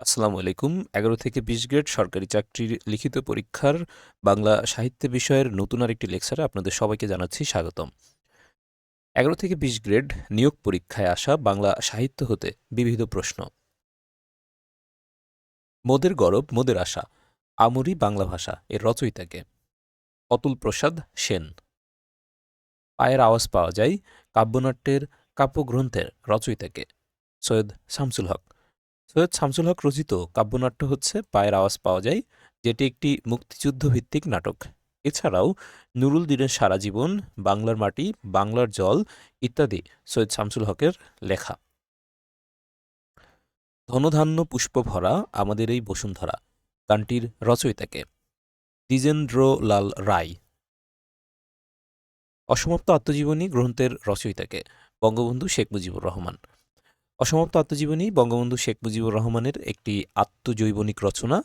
আসসালামু আলাইকুম। ১১ থেকে ২০ গ্রেড সরকারি চাকরির লিখিত পরীক্ষার বাংলা সাহিত্য বিষয়ের নতুন আরেকটি লেকচারে আপনাদের সবাইকে জানাচ্ছি স্বাগতম। ১১ থেকে ২০ গ্রেড নিয়োগ পরীক্ষায় আসা বাংলা সাহিত্য হতে বিবিধ প্রশ্ন। মোদের গরব, মোদের আশা, আমরি বাংলা ভাষা, এর রচয়িতাকে অতুল প্রসাদ সেন পায়ের আওয়াজ পাওয়া যায় কাব্যনাট্যের কাব্যগ্রন্থের রচয়িতাকে সৈয়দ শামসুল হক সৈয়দ শামসুল হক রচিত কাব্যনাট্য হচ্ছে পায়ের আওয়াজ পাওয়া যায়, যেটি একটি মুক্তিযুদ্ধ ভিত্তিক নাটক। এছাড়াও নুরুল দিনের সারা জীবন, বাংলার মাটি, বাংলার জল ইত্যাদি সৈয়দ শামসুল হকের লেখা। ধনধান্য পুষ্প ভরা আমাদের এই বসুন্ধরা, গানটির রচয়িতাকে দ্বিজেন্দ্রলাল রায়। অসমাপ্ত আত্মজীবনী গ্রন্থের রচয়িতাকে বঙ্গবন্ধু শেখ মুজিবুর রহমান। অসমাপ্ত আত্মজীবনী বঙ্গবন্ধু শেখ মুজিবুর রহমানের একটি আত্মজৈবনিক রচনা।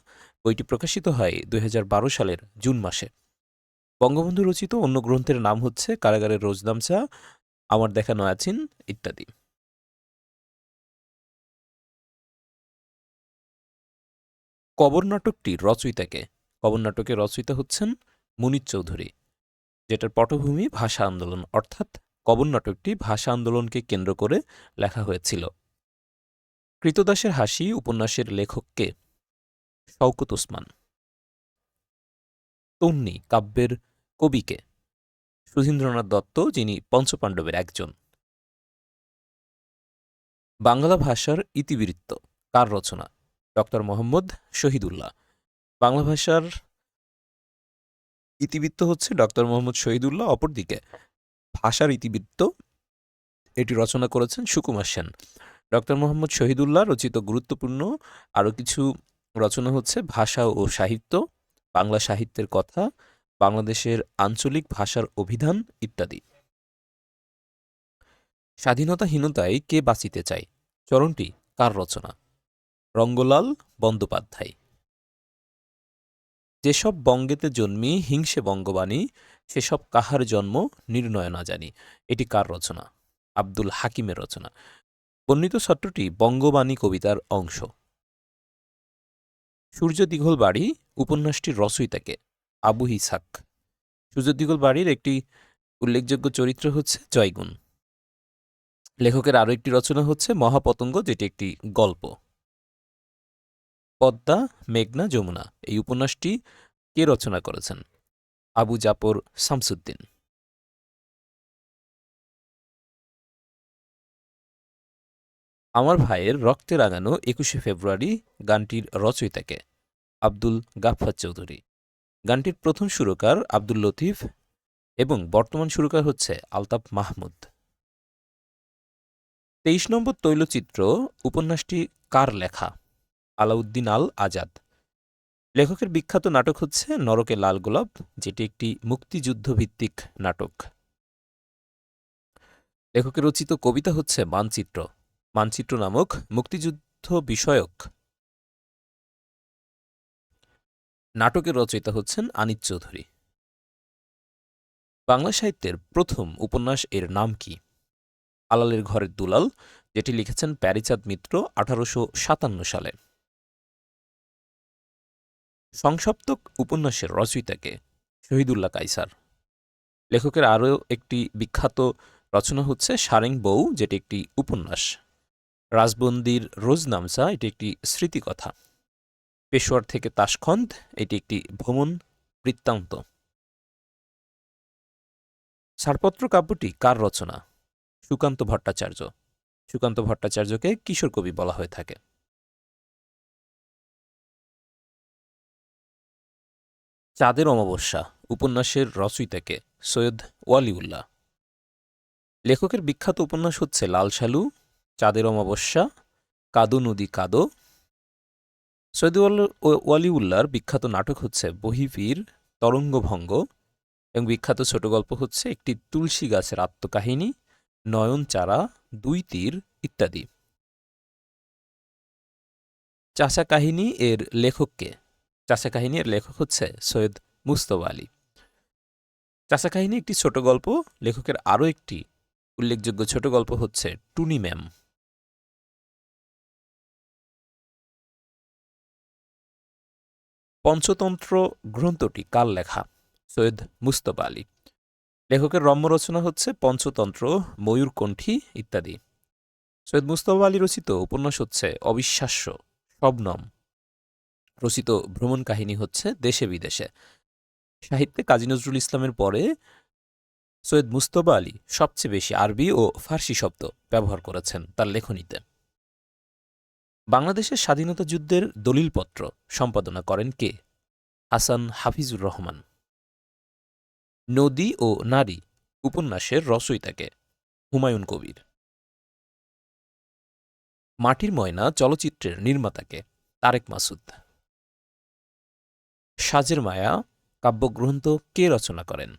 বইটি প্রকাশিত হয় দুই হাজার বারো সালের জুন মাসে। বঙ্গবন্ধু রচিত অন্য গ্রন্থের নাম হচ্ছে কারাগারের রোজনামচা আমার দেখা নয়াচিন ইত্যাদি। কবর নাটকটির রচয়িতাকে, কবর নাটকের রচয়িতা হচ্ছেন মুনির চৌধুরী, যেটার পটভূমি ভাষা আন্দোলন, অর্থাৎ কবর নাটকটি ভাষা আন্দোলনকে কেন্দ্র করে লেখা হয়েছিল। কৃতদাসের হাসি উপন্যাসের লেখককে শওকত ওসমান। তন্নি কাব্যের কবিকে সুধীন্দ্রনাথ দত্ত, যিনি পঞ্চপাণ্ডবের একজন। বাংলা ভাষার ইতিবৃত্ত, কার রচনা? ডক্টর মোহাম্মদ শহীদুল্লাহ। বাংলা ভাষার ইতিবৃত্ত হচ্ছে ডক্টর মোহাম্মদ শহীদুল্লাহ, অপরদিকে ভাষার ইতিবৃত্ত এটি রচনা করেছেন সুকুমার সেন। ডক্টর মোহাম্মদ শহীদুল্লাহ রচিত গুরুত্বপূর্ণ আরও কিছু রচনা হচ্ছে ভাষা ও সাহিত্য, বাংলা সাহিত্যের কথা, বাংলাদেশের আঞ্চলিক ভাষার অভিধান ইত্যাদি। স্বাধীনতাহীনতায় কে বাঁচিতে চায়? চরণটি কার রচনা? রঙ্গলাল বন্দ্যোপাধ্যায়। যেসব বঙ্গেতে জন্মি হিংসে বঙ্গবাণী, সেসব কাহার জন্ম নির্ণয় না জানি, এটি কার রচনা? আব্দুল হাকিমের রচনা। বর্ণিত ছত্রটি বঙ্গবাণী কবিতার অংশ। সূর্য দিঘল বাড়ি উপন্যাসটির রচয়িতাকে আবু হিসাক সূর্য দিঘল বাড়ির একটি উল্লেখযোগ্য চরিত্র হচ্ছে জয়গুণ। লেখকের আরও একটি রচনা হচ্ছে মহাপতঙ্গ, যেটি একটি গল্প। পদ্মা, মেঘনা, যমুনা, এই উপন্যাসটি কে রচনা করেছেন? আবু জাপর শামসুদ্দিন। আমার ভাইয়ের রক্তে রাঙানো একুশে ফেব্রুয়ারি গানটির রচয়িতাকে, আব্দুল গাফফার চৌধুরী। গানটির প্রথম সুরকার আব্দুল লতিফ এবং বর্তমান সুরকার হচ্ছে আলতাফ মাহমুদ। তেইশ নম্বর তৈলচিত্র উপন্যাসটি কার লেখা? আলাউদ্দিন আল আজাদ। লেখকের বিখ্যাত নাটক হচ্ছে নরকে লাল গোলাপ, যেটি একটি মুক্তিযুদ্ধভিত্তিক নাটক। লেখকের রচিত কবিতা হচ্ছে মানচিত্র। মানচিত্র নামক মুক্তিযুদ্ধ বিষয়ক নাটকের রচয়িতা হচ্ছেন আনিত চৌধুরী। বাংলা সাহিত্যের প্রথম উপন্যাস এর নাম কি? আলালের ঘরের দুলাল, যেটি লিখেছেন প্যারিচাঁদ মিত্র আঠারোশো সাতান্ন সালে। সংসপ্তক উপন্যাসের রচয়িতাকে শহীদুল্লাহ কাইসার লেখকের আরও একটি বিখ্যাত রচনা হচ্ছে সারেং বউ, যেটি একটি উপন্যাস। রাজবন্দির রোজনামসা এটি একটি স্মৃতিকথা। পেশোয়ার থেকে তাসখন্দ, এটি একটি ভ্রমণ বৃত্তান্ত। ছাড়পত্র কাব্যটি কার রচনা? সুকান্ত ভট্টাচার্য। সুকান্ত ভট্টাচার্যকে কিশোর কবি বলা হয়ে থাকে। চাঁদের অমাবস্যা, উপন্যাসের রচয়িতাকে সৈয়দ ওয়ালিউল্লাহ। লেখকের বিখ্যাত উপন্যাস হচ্ছে লাল সালু চাঁদের অমাবস্যা, কাদো নদী কাদো। সৈয়দ ওয়ালিউল্লাহর বিখ্যাত নাটক হচ্ছে বহিফির তরঙ্গভঙ্গ এবং বিখ্যাত ছোট গল্প হচ্ছে একটি তুলসী গাছের আত্মকাহিনী, নয়ন চারা, দুই তীর ইত্যাদি। চাষা কাহিনী এর লেখককে, চাষা কাহিনী এর লেখক হচ্ছে সৈয়দ মুস্তফা আলী। চাষা কাহিনী একটি ছোট গল্প, লেখকের আরও একটি উল্লেখযোগ্য ছোট গল্প হচ্ছে টুনি ম্যাম। পঞ্চতন্ত্র গ্রন্থটি কার লেখা? সৈয়দ মুস্তফা আলী। লেখকের রম্য রচনা হচ্ছে পঞ্চতন্ত্র ময়ূরকণ্ঠী ইত্যাদি। সৈয়দ মুস্তফা আলী রচিত উপন্যাস হচ্ছে অবিশ্বাস্য, শবনম। রচিত ভ্রমণ কাহিনী হচ্ছে দেশে বিদেশে। সাহিত্যে কাজী নজরুল ইসলামের পরে সৈয়দ মুস্তফা আলী সবচেয়ে বেশি আরবি ও ফার্সি শব্দ ব্যবহার করেছেন তার লেখনীতে। বাংলাদেশের স্বাধীনতা যুদ্ধের দলিলপত্র সম্পাদনা করেন কে? হাসান হাফিজুর রহমান। নদী ও নারী উপন্যাসের রচয়িতাকে হুমায়ুন কবির। মাটির ময়না চলচ্চিত্রের নির্মাতাকে তারেক মাসুদ। সাজের মায়া কাব্যগ্রন্থ কে রচনা করেন?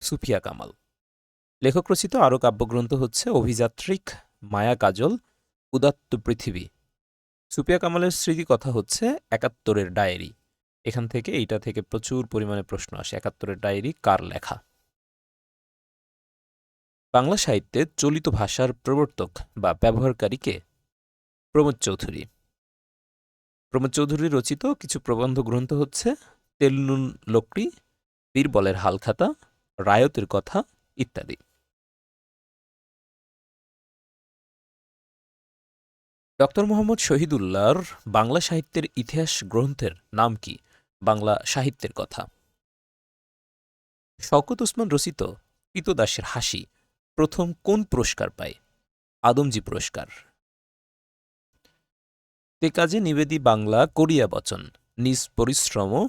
সুফিয়া কামাল। লেখক রচিত আরও কাব্যগ্রন্থ হচ্ছে অভিযাত্রিক মায়া কাজল, উদাত্ত পৃথিবী। সুফিয়া কামালের স্মৃতি কথা হচ্ছে একাত্তরের ডায়েরি। এখান থেকে এইটা থেকে প্রচুর পরিমাণে প্রশ্ন আসে, একাত্তরের ডায়েরি কার লেখা? বাংলা সাহিত্যে চলিত ভাষার প্রবর্তক বা ব্যবহারকারীকে প্রমোদ চৌধুরী। প্রমোদ চৌধুরী রচিত কিছু প্রবন্ধ গ্রন্থ হচ্ছে তেলনুন লোকড়ি, বীরবলের হালখাতা, রায়তের কথা ইত্যাদি। ডক্টর মোহাম্মদ শহীদুল্লাহর বাংলা সাহিত্যের ইতিহাস গ্রন্থের নাম কি? বাংলা সাহিত্যের কথা। শওকত ওসমান রচিত পিতদাসের হাসি প্রথম কোন পুরস্কার পায়? আদমজি পুরস্কার। তে কাজে নিবেদি বাংলা করিয়া বচন, নিজ পরিশ্রম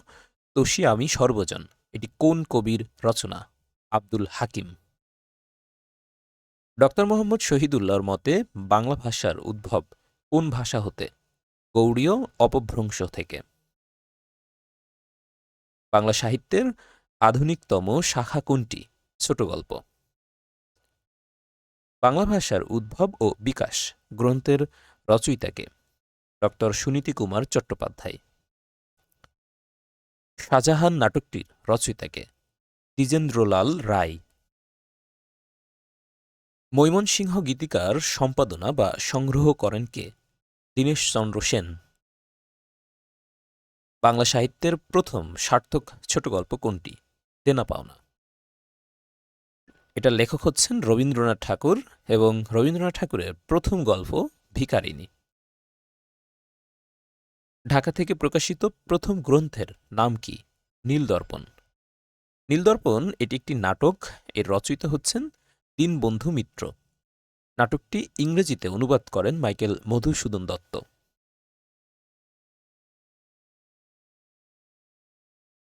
তোষী আমি সর্বজন। এটি কোন কবির রচনা? আব্দুল হাকিম। ডক্টর মোহাম্মদ শহীদুল্লাহর মতে বাংলা ভাষার উদ্ভব কোন ভাষা হতে? গৌড়ীয়, অপভ্রংশ থেকে। বাংলা সাহিত্যের আধুনিকতম শাখা কোনটি? ছোট গল্প। বাংলা ভাষার উদ্ভব ও বিকাশ গ্রন্থের রচয়িতাকে ডক্টর সুনীতি কুমার চট্টোপাধ্যায়। শাহজাহান নাটকটির রচয়িতাকে দ্বিজেন্দ্রলাল রায়। মৈমনসিংহ গীতিকার সম্পাদনা বা সংগ্রহ করেন কে? দীনেশচন্দ্র সেন। বাংলা সাহিত্যের প্রথম সার্থক ছোট গল্প কোনটি? দেনা পাওনা। এটা লেখক হচ্ছেন রবীন্দ্রনাথ ঠাকুর এবং রবীন্দ্রনাথ ঠাকুরের প্রথম গল্প ভিকারিনী ঢাকা থেকে প্রকাশিত প্রথম গ্রন্থের নাম কি? নীলদর্পণ। নীলদর্পণ এটি একটি নাটক, এর রচয়িতা হচ্ছেন দীনবন্ধু মিত্র। নাটকটি ইংরেজিতে অনুবাদ করেন মাইকেল মধুসূদন দত্ত।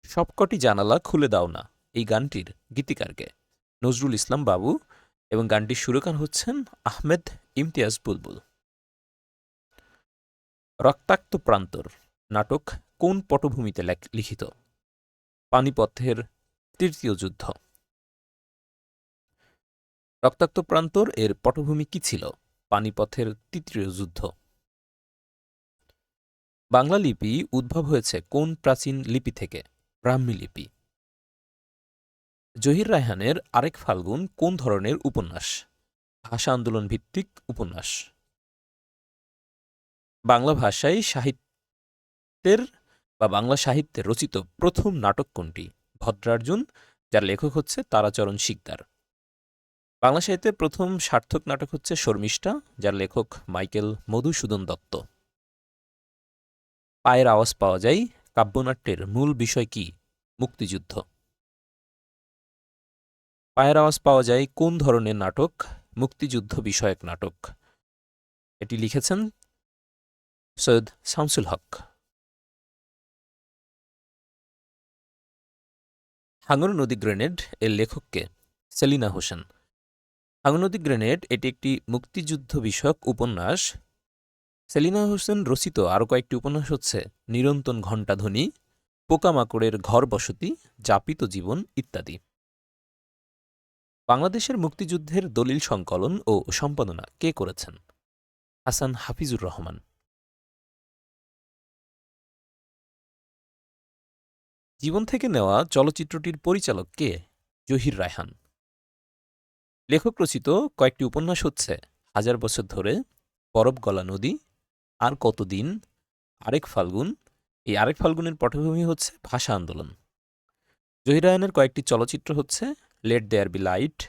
সবকটি জানালা খুলে দাও না, এই গানটির গীতিকারকে। নজরুল ইসলাম বাবু এবং গানটির সুরকার হচ্ছেন আহমেদ ইমতিয়াজ বুলবুল। রক্তাক্ত প্রান্তর নাটক কোন পটভূমিতে লেখ- লিখিত? পানিপথের তৃতীয় যুদ্ধ। রক্তাক্ত প্রান্তর এর পটভূমি কি ছিল? পানিপথের তৃতীয় যুদ্ধ। বাংলা লিপি উদ্ভব হয়েছে কোন প্রাচীন লিপি থেকে? ব্রাহ্মী লিপি। জহির রায়হানের আরেক ফাল্গুন কোন ধরনের উপন্যাস? ভাষা আন্দোলন ভিত্তিক উপন্যাস। বাংলা ভাষায় সাহিত্যের বা বাংলা সাহিত্যে রচিত প্রথম নাটক কোনটি? ভদ্রার্জুন, যার লেখক হচ্ছে তারাচরণ শিকদার। বাংলা সাহিত্যের প্রথম সার্থক নাটক হচ্ছে শর্মিষ্ঠা, যার লেখক মাইকেল মধুসূদন দত্ত। পায়ের আওয়াজ পাওয়া যায়, কাব্যনাট্যের মূল বিষয় কি? মুক্তিযুদ্ধ। পায়ের আওয়াজ পাওয়া যায়, কোন ধরনের নাটক? মুক্তিযুদ্ধ বিষয়ক নাটক। এটি লিখেছেন সৈয়দ শামসুল হক। হাঙ্গর নদী গ্রেনেড এর লেখককে সেলিনা হোসেন। হাঙ্গর নদী গ্রেনেড, এটি একটি মুক্তিযুদ্ধ বিষয়ক উপন্যাস। সেলিনা হোসেন রচিত আরও কয়েকটি উপন্যাস হচ্ছে, নিরন্তন ঘণ্টাধ্বনি পোকামাকড়ের ঘর বসতি, যাপিত জীবন ইত্যাদি। বাংলাদেশের মুক্তিযুদ্ধের দলিল সংকলন ও সম্পাদনা কে করেছেন? হাসান হাফিজুর রহমান। জীবন থেকে নেওয়া চলচ্চিত্রটির পরিচালক কে? জহির রায়হান। লেখক রচিত কয়েকটি উপন্যাস হচ্ছে হাজার বছর ধরে বরফ গলা নদী, আর কতদিন, আরেক ফাল্গুন। এই আরেক ফাল্গুনের পটভূমি হচ্ছে ভাষা আন্দোলন। জহিরায়নের কয়েকটি চলচ্চিত্র হচ্ছে let there be light,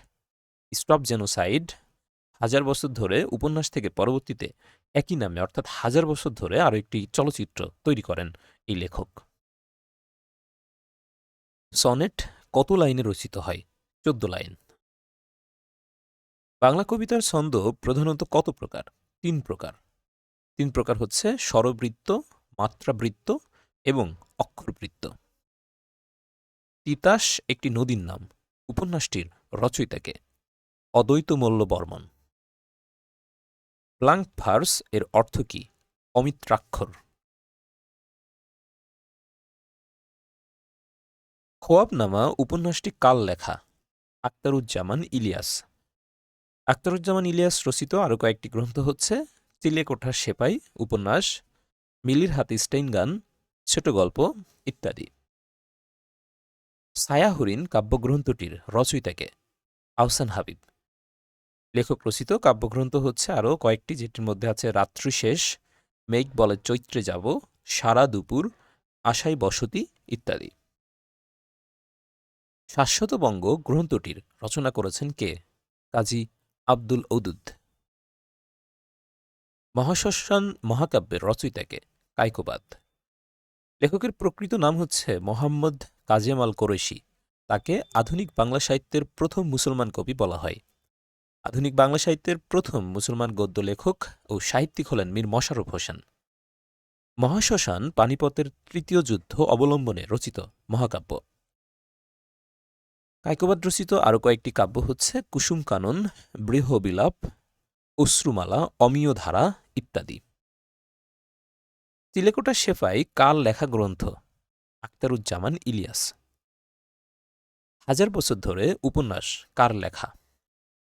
stop genocide. হাজার বছর ধরে উপন্যাস থেকে পরবর্তীতে একই নামে, অর্থাৎ হাজার বছর ধরে আরও একটি চলচ্চিত্র তৈরি করেন এই লেখক। সনেট কত লাইনে রচিত হয়? চোদ্দ লাইন। বাংলা কবিতার ছন্দ প্রধানত কত প্রকার? তিন প্রকার। তিন প্রকার হচ্ছে স্বরবৃত্ত, মাত্রাবৃত্ত এবং অক্ষরবৃত্ত। তিতাস একটি নদীর নাম। উপন্যাসটির রচয়িতাকে অদ্বৈত মল্ল বর্মন। ব্লাঙ্ক ভার্স এর অর্থ কি? অমিত্রাক্ষর খোয়াবনামা উপন্যাসটি কাল লেখা। আক্তারুজ্জামান ইলিয়াস। আক্তারুজ্জামান ইলিয়াস রচিত আরও কয়েকটি গ্রন্থ হচ্ছে চিলেকোঠার সেপাই, উপন্যাস, মিলির হাতি স্টেইনগান ছোট গল্প ইত্যাদি। ছায়াহরিণ কাব্যগ্রন্থটির রচয়িতাকে আহসান হাবিব। লেখক রচিত কাব্যগ্রন্থ হচ্ছে আরও কয়েকটি যেটির মধ্যে আছে রাত্রি শেষ, মেঘ বলে চৈত্রে যাব, সারা দুপুর আশাই বসতি ইত্যাদি। শাশ্বত বঙ্গ গ্রন্থটির রচনা করেছেন কে? কাজী আব্দুল ঔদুদ মহাশ্মশান মহাকাব্যের রচয়িতাকে কাইকোবাদ লেখকের প্রকৃত নাম হচ্ছে মোহাম্মদ কাজেমাল কোরেশি। তাকে আধুনিক বাংলা সাহিত্যের প্রথম মুসলমান কবি বলা হয়। আধুনিক বাংলা সাহিত্যের প্রথম মুসলমান গদ্য লেখক ও সাহিত্যিক হলেন মীর মশারফ হোসেন। মহাশ্মশান পানিপতের তৃতীয় যুদ্ধ অবলম্বনে রচিত মহাকাব্য। কায়কোবাদ রচিত আরও কয়েকটি কাব্য হচ্ছে কুসুম কানন, বৃহবিলাপ, অশ্রুমালা অমীয় ধারা ইত্যাদি। তিলেকোটা শেফাই কাল লেখা গ্রন্থ আক্তারুজ্জামান ইলিয়াস। হাজার বছর ধরে উপন্যাস, কার লেখা?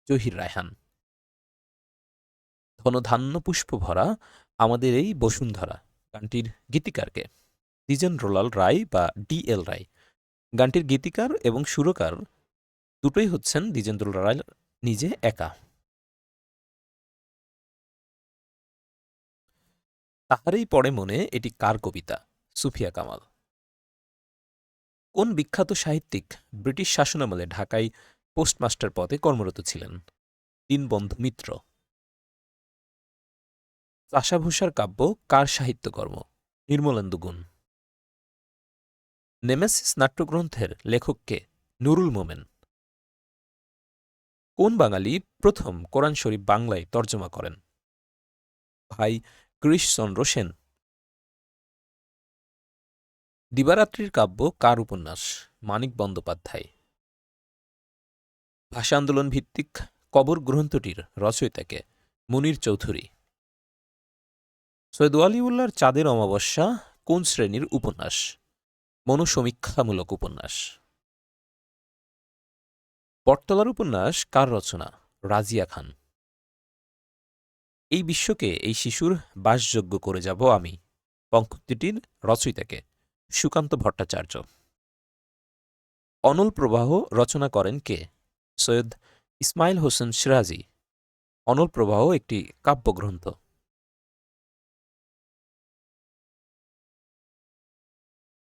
জহির রায়হান। ধনধান্য পুষ্প ভরা আমাদের এই বসুন্ধরা, গানটির গীতিকারকে দ্বিজেন রোলাল রায় বা ডি এল রায়। গানটির গীতিকার এবং সুরকার দুটোই হচ্ছেন দ্বিজেন্দ্র রায় নিজে একা। তাহারই পড়ে মনে এটি কার কবিতা? সুফিয়া কামাল। কোন বিখ্যাত সাহিত্যিক ব্রিটিশ শাসনামলে ঢাকায় পোস্টমাস্টার পদে কর্মরত ছিলেন? দীনবন্ধু মিত্র। চাষাভূষার কাব্য কার সাহিত্যকর্ম? নির্মলেন্দু গুণ। নেমেসিস নাট্যগ্রন্থের লেখককে নুরুল মোমেন। কোন বাঙালি প্রথম কোরআন শরীফ বাংলায় তর্জমা করেন? ভাই কৃষ্ণচন্দ্র সেন। দিবারাত্রির কাব্য কার উপন্যাস? মানিক বন্দ্যোপাধ্যায়। ভাষা আন্দোলন ভিত্তিক কবর গ্রন্থটির রচয়িতাকে মুনির চৌধুরী। সৈয়দ ওয়ালিউল্লাহর চাঁদের অমাবস্যা কোন শ্রেণির উপন্যাস? মনুসমীক্ষামূলক উপন্যাস। বটতলার উপন্যাস কার রচনা? রাজিয়া খান। এই বিশ্বকে এই শিশুর বাসযোগ্য করে যাব আমি। পঙ্কক্তিটির রচয়িতাকে সুকান্ত ভট্টাচার্য। অনল প্রবাহ রচনা করেন কে? সৈয়দ ইসমাইল হোসেন সিরাজি। অনল প্রবাহ একটি কাব্যগ্রন্থ।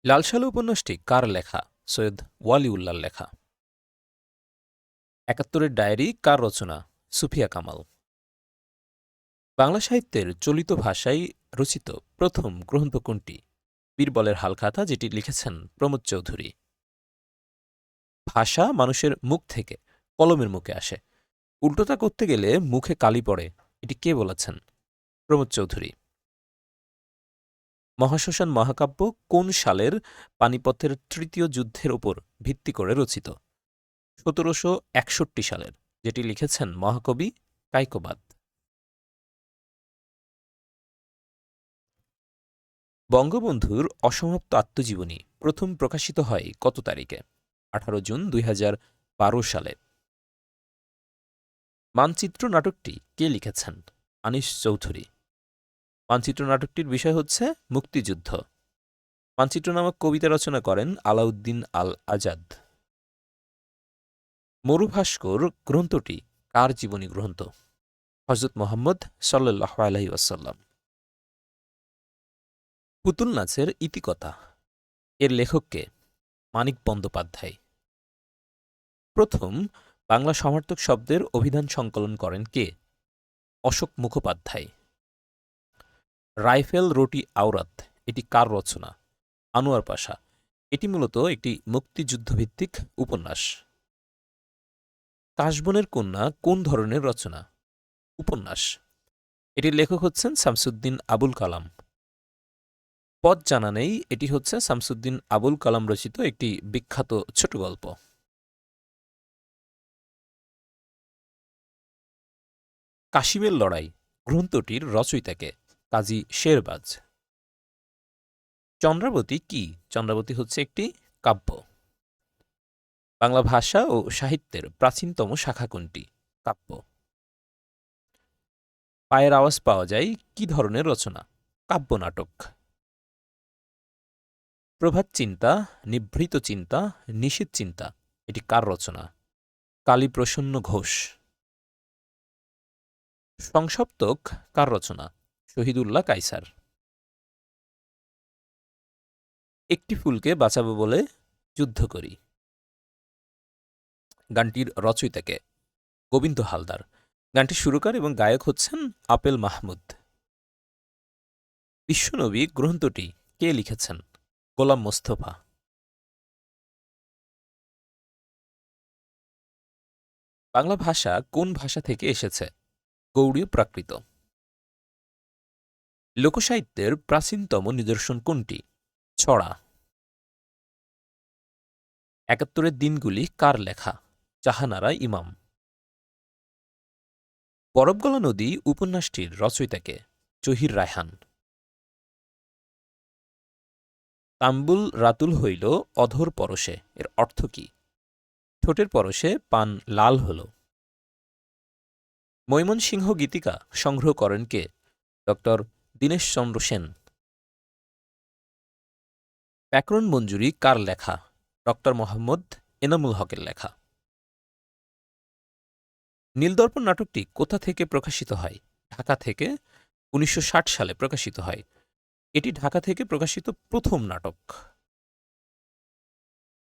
লালসালু উপন্যাসটি কার লেখা? সৈয়দ ওয়ালিউল্লার লেখা। একাত্তরের ডায়েরি কার রচনা? সুফিয়া কামাল। বাংলা সাহিত্যের চলিত ভাষায় রচিত প্রথম গ্রন্থ কোনটি? বীরবলের হালখাতা, যেটি লিখেছেন প্রমোদ চৌধুরী। ভাষা মানুষের মুখ থেকে কলমের মুখে আসে। উল্টোটা করতে গেলে মুখে কালি পড়ে, এটি কে বলেছেন? প্রমোদ চৌধুরী। মহাশ্মশান মহাকাব্য কোন সালের পানিপথের তৃতীয় যুদ্ধের ওপর ভিত্তি করে রচিত? সতেরোশো একষট্টি সালের, যেটি লিখেছেন মহাকবি কাইকোবাদ। বঙ্গবন্ধুর অসমাপ্ত আত্মজীবনী প্রথম প্রকাশিত হয় কত তারিখে? আঠারো জুন দুই হাজার বারো সালে। মানচিত্র নাটকটি কে লিখেছেন? আনিস চৌধুরী। মানচিত্র নাটকটির বিষয় হচ্ছে মুক্তিযুদ্ধ। মানচিত্র নামক কবিতা রচনা করেন আলাউদ্দিন আল আজাদ মরুভাস্কর গ্রন্থটি কার জীবনী গ্রন্থ? হজরত মোহাম্মদ সাল্লাহ আলহি ওয়াসাল্লাম। পুতুল নাচের ইতিকথা। এর লেখককে মানিক বন্দ্যোপাধ্যায়। প্রথম, বাংলা সমার্থক শব্দের অভিধান সংকলন করেন কে? অশোক মুখোপাধ্যায়। রাইফেল রোটি আওরাত, এটি কার রচনা? আনোয়ার পাশা। এটি মূলত একটি মুক্তিযুদ্ধভিত্তিক উপন্যাস। কাশবনের কন্যা কোন ধরনের রচনা? উপন্যাস। এটির লেখক হচ্ছেন শামসুদ্দিন আবুল কালাম। পদ জানা নেই, এটি হচ্ছে শামসুদ্দিন আবুল কালাম রচিত একটি বিখ্যাত ছোট গল্প। কাশিমের লড়াই, গ্রন্থটির রচয়িতাকে। কাজী শেরবাজ। চন্দ্রাবতী কি? চন্দ্রাবতী হচ্ছে একটি কাব্য। বাংলা ভাষা ও সাহিত্যের প্রাচীনতম শাখা কোনটি? কাব্য। পায়ের আওয়াজ পাওয়া যায় কি ধরনের রচনা? কাব্য নাটক। প্রভাত চিন্তা, নিভৃত চিন্তা, নিষিদ্ধ চিন্তা, এটি কার রচনা? কালীপ্রসন্ন ঘোষ। সংসপ্তক কার রচনা? শহীদুল্লাহ কাইসার একটি ফুলকে বাঁচাবো বলে যুদ্ধ করি। গানটির রচয়িতাকে গোবিন্দ হালদার। গানটি সুরকার এবং গায়ক হচ্ছেন আপেল মাহমুদ। বিশ্বনবী গ্রন্থটি কে লিখেছেন? গোলাম মোস্তফা। বাংলা ভাষা কোন ভাষা থেকে এসেছে? গৌড়ীয় প্রাকৃত। লোকসাহিত্যের প্রাচীনতম নিদর্শন কোনটি? ছড়া। একাত্তরের দিনগুলি কার লেখা? জাহানারা ইমাম। বরফগলা নদী উপন্যাসটির রচয়িতাকে জহির রায়হান। তাম্বুল রাতুল হইল অধর পরশে, এর অর্থ কি? ঠোঁটের পরশে পান লাল হল। মৈমনসিংহ গীতিকা সংগ্রহ করেন কে? ড দীনেশচন্দ্র সেন। ব্যাকরণ মঞ্জুরি কার লেখা? ড মোহাম্মদ এনামুল হকের লেখা। নীলদর্পণ নাটকটি কোথা থেকে প্রকাশিত হয়? ঢাকা থেকে উনিশশো ষাট সালে প্রকাশিত হয়। এটি ঢাকা থেকে প্রকাশিত প্রথম নাটক।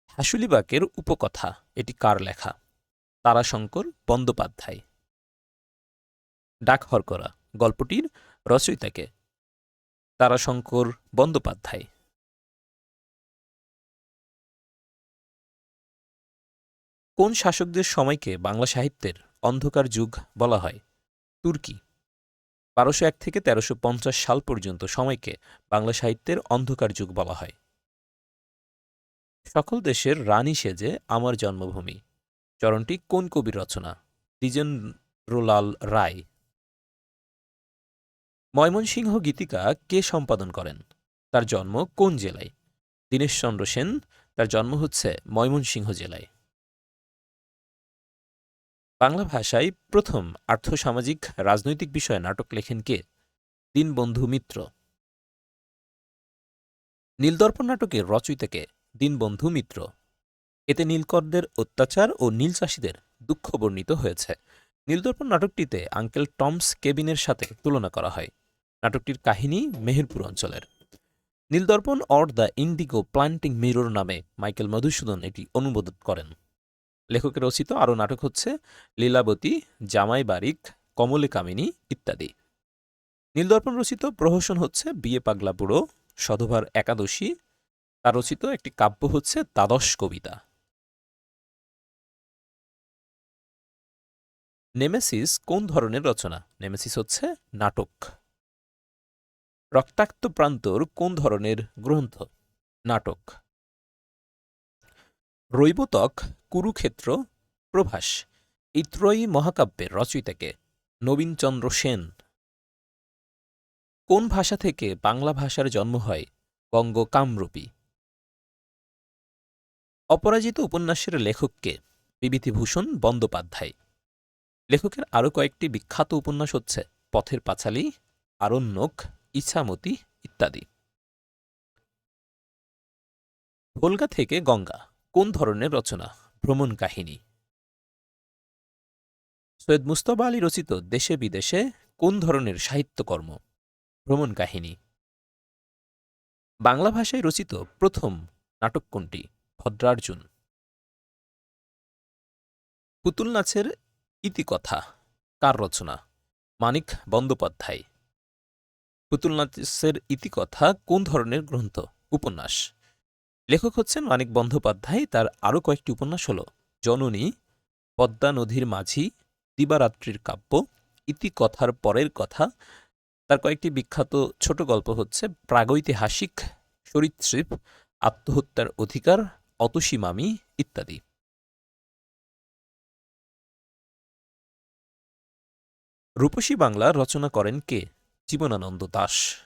হাসুলিবাকের উপকথা, এটি কার লেখা? তারাশঙ্কর বন্দ্যোপাধ্যায়। ডাক হরকরা গল্পটির রচয়িতাকে তারাশঙ্কর বন্দ্যোপাধ্যায়। কোন শাসকদের সময়কে বাংলা সাহিত্যের অন্ধকার যুগ বলা হয়? তুর্কি। বারোশো এক থেকে তেরোশো পঞ্চাশ সাল পর্যন্ত সময়কে বাংলা সাহিত্যের অন্ধকার যুগ বলা হয়। সকল দেশের রানী সেজে আমার জন্মভূমি। চরণটি কোন কবির রচনা? দ্বিজেন্দ্রলাল রায়। ময়মনসিংহ গীতিকা কে সম্পাদন করেন? তার জন্ম কোন জেলায়? দীনেশচন্দ্র সেন, তার জন্ম হচ্ছে ময়মনসিংহ জেলায়। বাংলা ভাষায় প্রথম আর্থসামাজিক রাজনৈতিক বিষয়ে নাটক লেখেন কে? দীনবন্ধু মিত্র। নীলদর্পণ নাটকের রচয়িতাকে দীনবন্ধু মিত্র। এতে নীলকরদের অত্যাচার ও নীল চাষীদের দুঃখ বর্ণিত হয়েছে। নীলদর্পণ নাটকটিতে আঙ্কেল টমস কেবিনের সাথে তুলনা করা হয়। নাটকটির কাহিনী মেহেরপুর অঞ্চলের। Nildarpan or the indigo planting mirror নামে মাইকেল মধুসূদন এটি অনুমোদন করেন। লেখকের রচিত আরও নাটক হচ্ছে লীলাবতী, জামাই বারিক, কমলে কামিনী ইত্যাদি। নীলদর্পণ রচিত প্রহসন হচ্ছে বিয়ে পাগলা বুড়ো, সধবার একাদশী। তার রচিত একটি কাব্য হচ্ছে দ্বাদশ কবিতা। নেমেসিস কোন ধরনের রচনা? নেমেসিস হচ্ছে নাটক। রক্তাক্ত প্রান্তর কোন ধরনের গ্রন্থ? নাটক রৈবতক, কুরুক্ষেত্র, প্রভাস এই ত্রয়ী মহাকাব্যের রচয়িতাকে নবীনচন্দ্র সেন। কোন ভাষা থেকে বাংলা ভাষার জন্ম হয়? বঙ্গ কামরূপী অপরাজিত উপন্যাসের লেখককে বিভূতিভূষণ বন্দ্যোপাধ্যায়। লেখকের আরও কয়েকটি বিখ্যাত উপন্যাস হচ্ছে পথের পাঁচালী, আরণ্যক ইচ্ছামতি ইত্যাদি। ভোলগা থেকে গঙ্গা, কোন ধরনের রচনা? ভ্রমণ কাহিনী। সৈয়দ মুস্তফা আলী রচিত দেশে বিদেশে কোন ধরনের সাহিত্যকর্ম? ভ্রমণ কাহিনী। বাংলা ভাষায় রচিত প্রথম নাটক কোনটি? ভদ্রার্জুন। পুতুল নাচের ইতিকথা, কার রচনা? মানিক বন্দ্যোপাধ্যায়। পুতুল নাচের ইতিকথা কোন ধরনের গ্রন্থ? উপন্যাস। লেখক হচ্ছেন মানিক বন্দ্যোপাধ্যায়, তার আরও কয়েকটি উপন্যাস হল জননী, পদ্মা নদীর মাঝি, দিবারাত্রির কাব্য, ইতিকথার পরের কথা। তার কয়েকটি বিখ্যাত ছোট গল্প হচ্ছে প্রাগৈতিহাসিক সরীসৃপ, আত্মহত্যার অধিকার অতসী মামি ইত্যাদি। রূপসী বাংলা রচনা করেন কে? জীবনানন্দ দাস।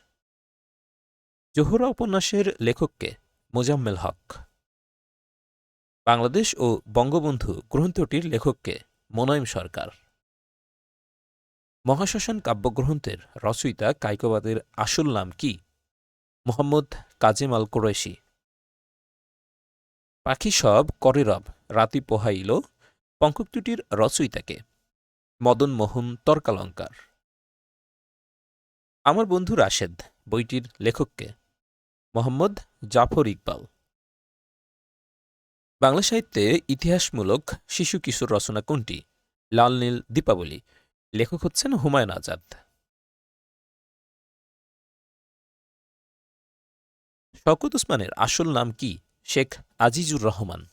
জোহরা উপন্যাসের লেখককে মোজাম্মেল হক। বাংলাদেশ ও বঙ্গবন্ধু গ্রন্থটির লেখককে মোনায়েম সরকার। মহাশ্মশান কাব্যগ্রন্থের রচয়িতা কাইকোবাদের আসল নাম কি? মোহাম্মদ কাজেম আল কোরেশি পাখি সব করে রব, রাতি পোহাইল পঙ্কক্তুটির রচয়িতাকে, মদন মোহন তর্কালঙ্কার। আমার বন্ধু রাশেদ, বইটির লেখককে। মোহাম্মদ জাফর ইকবাল। বাংলা সাহিত্যে ইতিহাসমূলক শিশু কিশোর রচনা কোনটি? লাল নীল দীপাবলি। লেখক হচ্ছেন হুমায়ুন আজাদ। শওকত উসমানের আসল নাম কি? শেখ আজিজুর রহমান।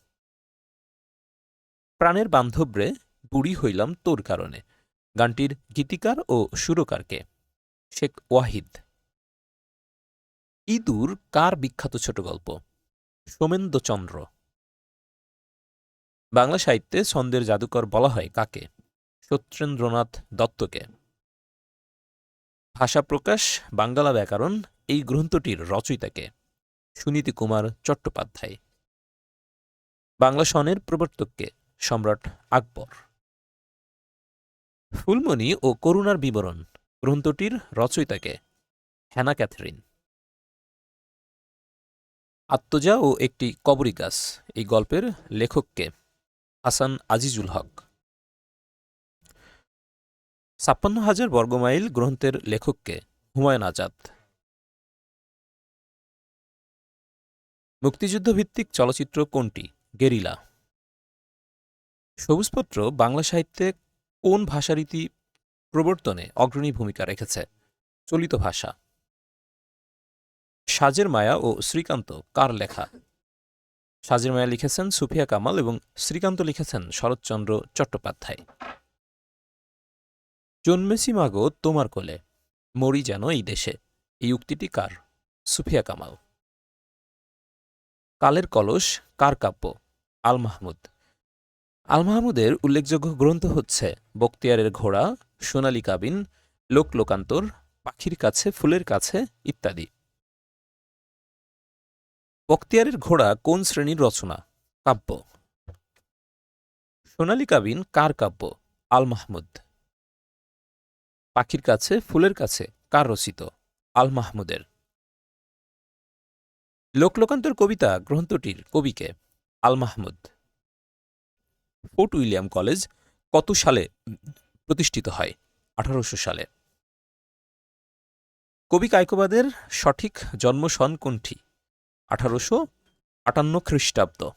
প্রাণের বান্ধবরে বুড়ি হইলাম তোর কারণে। গানটির গীতিকার ও সুরকারকে। শেখ ওয়াহিদ। ইদুর কার বিখ্যাত ছোট গল্প? সোমেন্দ্রচন্দ্র। বাংলা সাহিত্যে ছন্দের জাদুকর বলা হয় কাকে? সত্যেন্দ্রনাথ দত্তকে। ভাষা প্রকাশ, বাঙ্গালা ব্যাকরণ, এই গ্রন্থটির রচয়িতাকে সুনীতি কুমার চট্টোপাধ্যায়। বাংলা সনের প্রবর্তককে সম্রাট আকবর। ফুলমণি ও করুণার বিবরণ। গ্রন্থটির রচয়িতাকে, হ্যানা ক্যাথরিন। আত্মজা ও একটি কবরী গাছ, এই গল্পের লেখককে হাসান আজিজুল হক। ছাপ্পান্ন হাজার বর্গমাইল গ্রন্থের লেখককে হুমায়ুন আজাদ। মুক্তিযুদ্ধভিত্তিক চলচ্চিত্র কোনটি? গেরিলা। সবুজপত্র বাংলা সাহিত্যে কোন ভাষারীতি প্রবর্তনে অগ্রণী ভূমিকা রেখেছে চলিত ভাষা। সাজের মায়া ও শ্রীকান্ত কার লেখা? সাজের মায়া লিখেছেন সুফিয়া কামাল এবং শ্রীকান্ত লিখেছেন শরৎচন্দ্র চট্টোপাধ্যায়। জন্মেছি মাগো তোমার কোলে, মরি যেন এই দেশে, এই উক্তিটি কার? সুফিয়া কামাল। কালের কলস, কার কাব্য? আল মাহমুদ। আল মাহমুদের উল্লেখযোগ্য গ্রন্থ হচ্ছে বক্তিয়ারের ঘোড়া, সোনালী কাবিন লোকলোকান্তর পাখির কাছে, ফুলের কাছে ইত্যাদি। বক্তিয়ারের ঘোড়া কোন শ্রেণির রচনা? কাব্য। সোনালী কাবিন কার কাব্য? আল মাহমুদ পাখির কাছে, ফুলের কাছে কার রচিত? আল মাহমুদের লোকলোকান্তর কবিতা গ্রন্থটির কবিকে Al Mahmud Fort William college কত সালে প্রতিষ্ঠিত হয়? আঠারোশো সালে। কবি কায়কোবাদের সঠিক জন্মসন কোনটি? আঠারোশো আটান্ন খ্রিস্টাব্দ।